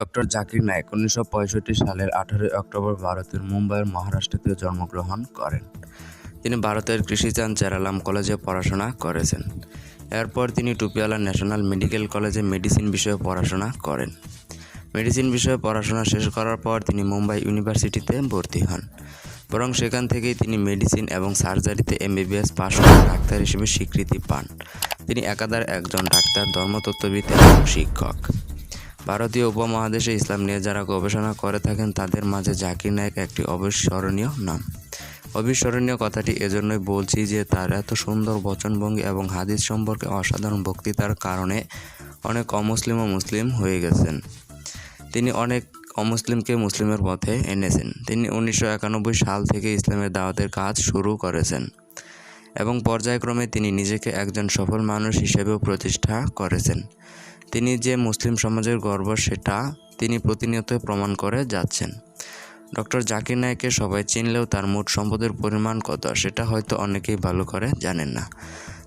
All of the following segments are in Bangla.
ডক্টর জাকির নায়ক উনিশশো পঁয়ষট্টি সালের আঠারোই অক্টোবর ভারতের মুম্বাইয়ের মহারাষ্ট্রতে জন্মগ্রহণ করেন। তিনি ভারতের কৃষিচাঁদ চেরালাম কলেজে পড়াশোনা করেছেন। এরপর তিনি টুপিওয়ালা ন্যাশনাল মেডিকেল কলেজে মেডিসিন বিষয়ে পড়াশোনা করেন। মেডিসিন বিষয়ে পড়াশোনা শেষ করার পর তিনি মুম্বাই ইউনিভার্সিটিতে ভর্তি হন। বরং সেখান থেকেই তিনি মেডিসিন এবং সার্জারিতে এমবিবিএস পাশ করে ডাক্তার হিসেবে স্বীকৃতি পান। তিনি একাধারে একজন ডাক্তার, ধর্মতত্ত্ববিদ এবং শিক্ষক। ভারতীয় উপমহাদেশে ইসলাম নিয়ে যারা গবেষণা করে থাকেন, তাদের মাঝে জাকির নায়েক একটি অবিস্মরণীয় নাম। অবিস্মরণীয় কথাটি এজন্যই বলছি যে তার এত সুন্দর বচনভঙ্গি এবং হাদিস সম্পর্কে অসাধারণ বক্তৃতার কারণে অনেক অমুসলিম ও মুসলিম হয়ে গেছেন। তিনি অনেক অমুসলিমকে মুসলিমের পথে এনেছেন। তিনি উনিশশো একানব্বই সাল থেকে ইসলামের দাওয়াতের কাজ শুরু করেছেন। এবং পর্যায়ক্রমে তিনি নিজেকে একজন সফল মানুষ হিসেবেও প্রতিষ্ঠা করেছেন। তিনি যে মুসলিম সমাজের গর্ব সেটা তিনি প্রতিনিয়ত প্রমাণ করে যাচ্ছেন। ডক্টর জাকির নায়েককে সবাই চিনলেও তার মোট সম্পদের পরিমাণ কত, সেটা হয়তো অনেকেই ভালো করে জানেন না।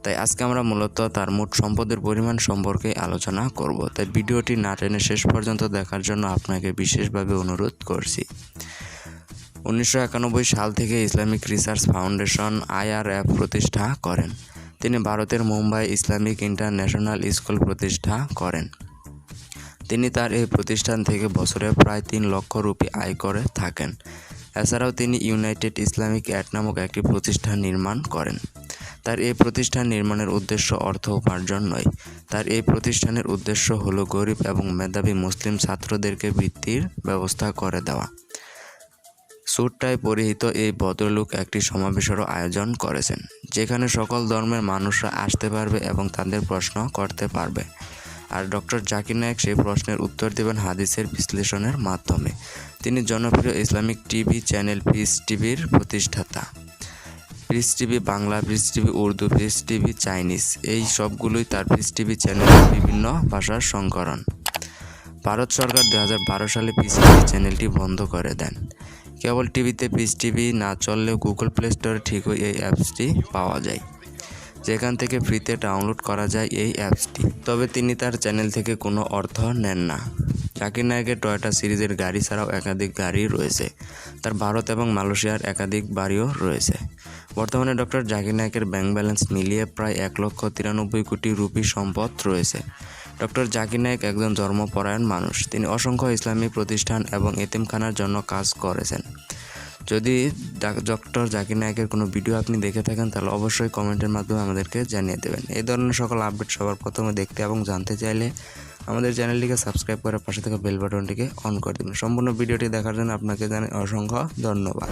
তাই আজকে আমরা মূলত তার মোট সম্পদের পরিমাণ সম্পর্কে আলোচনা করব। তাই ভিডিওটি না টেনে শেষ পর্যন্ত দেখার জন্য আপনাকে বিশেষভাবে অনুরোধ করছি। উনিশশো একানব্বই সাল থেকে ইসলামিক রিসার্চ ফাউন্ডেশন আইআরএফ প্রতিষ্ঠা করেন। তিনি ভারতের মুম্বাই ইসলামিক ইন্টারন্যাশনাল স্কুল প্রতিষ্ঠা করেন। তিনি তার এই প্রতিষ্ঠান থেকে বছরে প্রায় তিন লক্ষ রুপি আয় করে থাকেন। এছাড়াও তিনি ইউনাইটেড ইসলামিক অ্যাড নামক একটি প্রতিষ্ঠান নির্মাণ করেন। তার এই প্রতিষ্ঠান নির্মাণের উদ্দেশ্য অর্থ উপার্জন নয়। তার এই প্রতিষ্ঠানের উদ্দেশ্য হলো গরিব এবং মেধাবী মুসলিম ছাত্রদেরকে বৃত্তির ব্যবস্থা করে দেওয়া। স্যুটটাই পরিহিত এই ভদ্রলোক একটি সমাবেশেরও আয়োজন করেছেন, যেখানে সকল ধর্মের মানুষরা আসতে পারবে এবং তাদের প্রশ্ন করতে পারবে। আর ডক্টর জাকির নায়েক সেই প্রশ্নের উত্তর দেবেন হাদিসের বিশ্লেষণের মাধ্যমে। তিনি জনপ্রিয় ইসলামিক টিভি চ্যানেল পিস টিভির প্রতিষ্ঠাতা। Peace TV Bangla, Peace TV Urdu, Peace TV Chinese, এই সবগুলোই তার পিস টিভি চ্যানেলের বিভিন্ন ভাষার সংকরণ। ভারত সরকার দু হাজার বারো সালে পিস টিভি চ্যানেলটি বন্ধ করে দেন। কেবল টিভিতে পিস টিভি না চললেও গুগল প্লে স্টোরে ঠিকই এই অ্যাপসটি পাওয়া যায়। যেখান থেকে ফ্রিতে ডাউনলোড করা যায় এই অ্যাপসটি। তবে তিনি তার চ্যানেল থেকে কোনো অর্থ নেন না। জাকির নায়কের টয়োটা সিরিজের গাড়ি ছাড়াও একাধিক গাড়ি রয়েছে। তার ভারত এবং মালয়েশিয়ার একাধিক বাড়িও রয়েছে। বর্তমানে ডক্টর জাকির নায়কের ব্যাংক ব্যালেন্স মিলিয়ে প্রায় এক লক্ষ তিরানব্বই কোটি রুপি সম্পদ রয়েছে। ডক্টর জাকির নায়েক একজন ধর্মপরায়ণ মানুষ। তিনি অসংখ্য ইসলামী প্রতিষ্ঠান এবং এতিমখানার জন্য কাজ করেছেন। যদি ডক্টর জাকির নায়কের কোনো ভিডিও আপনি দেখে থাকেন, তাহলে অবশ্যই কমেন্টের মাধ্যমে আমাদেরকে জানিয়ে দেবেন। এই ধরনের সকল আপডেট সবার প্রথমে দেখতে এবং জানতে চাইলে আমাদের চ্যানেলটিকে সাবস্ক্রাইব করে পাশে থাকা বেল বাটনটিকে অন করে দেবেন। সম্পূর্ণ ভিডিওটি দেখার জন্য আপনাকে জানাই অসংখ্য ধন্যবাদ।